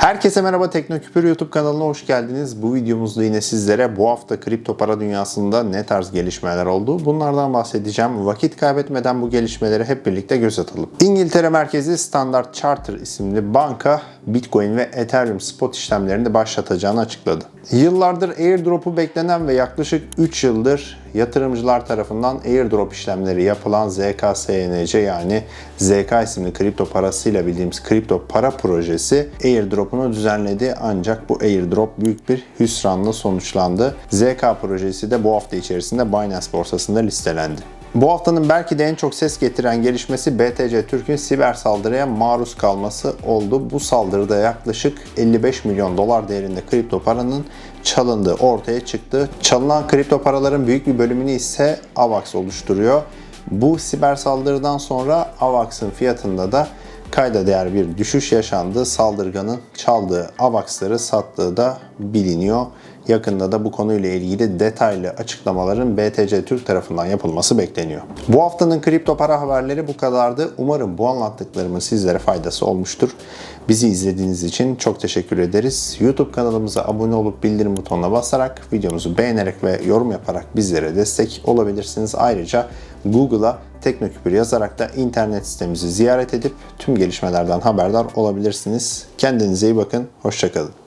Herkese merhaba Teknoküpür YouTube kanalına hoş geldiniz. Bu videomuzda yine sizlere bu hafta kripto para dünyasında ne tarz gelişmeler oldu bunlardan bahsedeceğim. Vakit kaybetmeden bu gelişmeleri hep birlikte göz atalım. İngiltere merkezi Standard Charter isimli banka Bitcoin ve Ethereum spot işlemlerini başlatacağını açıkladı. Yıllardır airdrop'u beklenen ve yaklaşık 3 yıldır yatırımcılar tarafından airdrop işlemleri yapılan ZKSNC yani ZK isimli kripto parasıyla bildiğimiz kripto para projesi airdrop'unu düzenledi ancak bu airdrop büyük bir hüsranla sonuçlandı. ZK projesi de bu hafta içerisinde Binance borsasında listelendi. Bu haftanın belki de en çok ses getiren gelişmesi BTC Türk'ün siber saldırıya maruz kalması oldu. Bu saldırıda yaklaşık 55 milyon dolar değerinde kripto paranın çalındığı ortaya çıktı. Çalınan kripto paraların büyük bir bölümünü ise AVAX oluşturuyor. Bu siber saldırıdan sonra AVAX'ın fiyatında da kayda değer bir düşüş yaşandı. Saldırganın çaldığı AVAX'ları sattığı da biliniyor. Yakında da bu konuyla ilgili detaylı açıklamaların BTC Türk tarafından yapılması bekleniyor. Bu haftanın kripto para haberleri bu kadardı. Umarım bu anlattıklarımın sizlere faydası olmuştur. Bizi izlediğiniz için çok teşekkür ederiz. YouTube kanalımıza abone olup bildirim butonuna basarak, videomuzu beğenerek ve yorum yaparak bizlere destek olabilirsiniz. Ayrıca Google'a Teknoküpür yazarak da internet sitemizi ziyaret edip tüm gelişmelerden haberdar olabilirsiniz. Kendinize iyi bakın, hoşçakalın.